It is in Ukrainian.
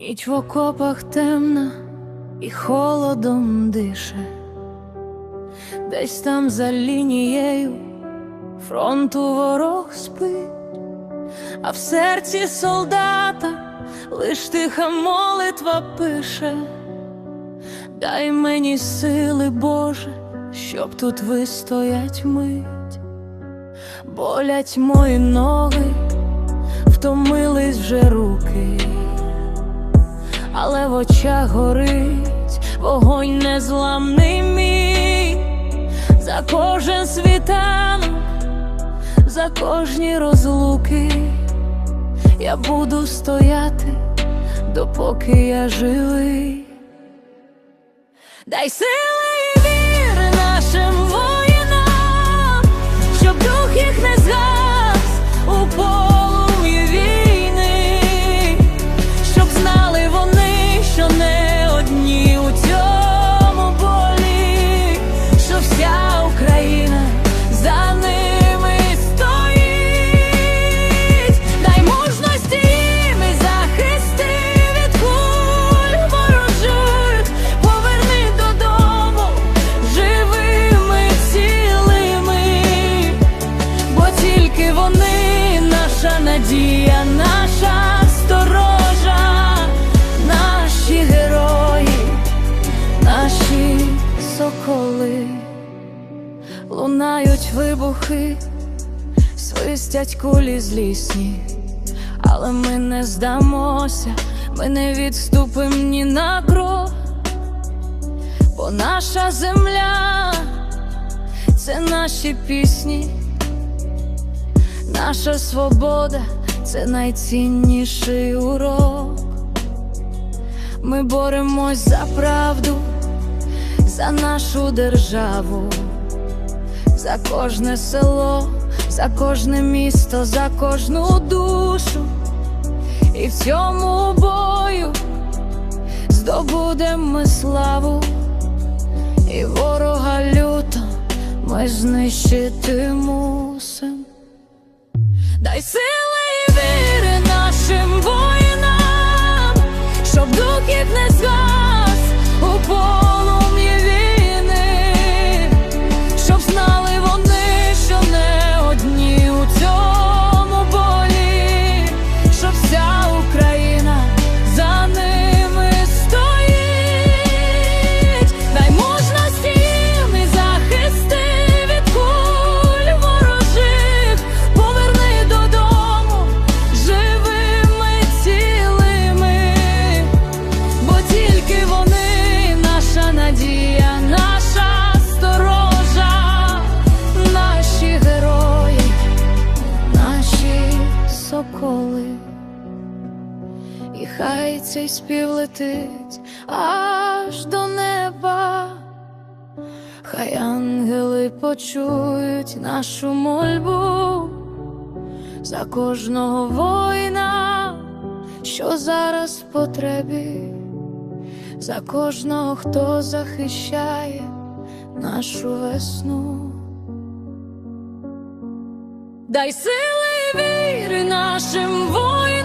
Ніч в окопах темна і холодом дише, десь там за лінією фронту ворог спить, а в серці солдата лиш тиха молитва пише, дай мені сили, Боже, щоб тут вистоять мить, болять мої ноги, втомились вже руки але в очах горить вогонь незламний мій за кожен світанок, за кожні розлуки я буду стояти, допоки я живий. Дай сили лунають вибухи, свистять кулі злісні, але ми не здамося, ми не відступим ні на крок, бо наша земля це наші пісні. Наша свобода це найцінніший урок. Ми боремось за правду, за нашу державу, за кожне село, за кожне місто, за кожну душу. І в цьому бою здобудемо ми славу, і ворога люто ми знищити мусим. Дай сили хай цей спів летить аж до неба, хай ангели почують нашу мольбу за кожного воїна, що зараз в потребі, за кожного, хто захищає нашу весну. Дай сили віри нашим воїнам,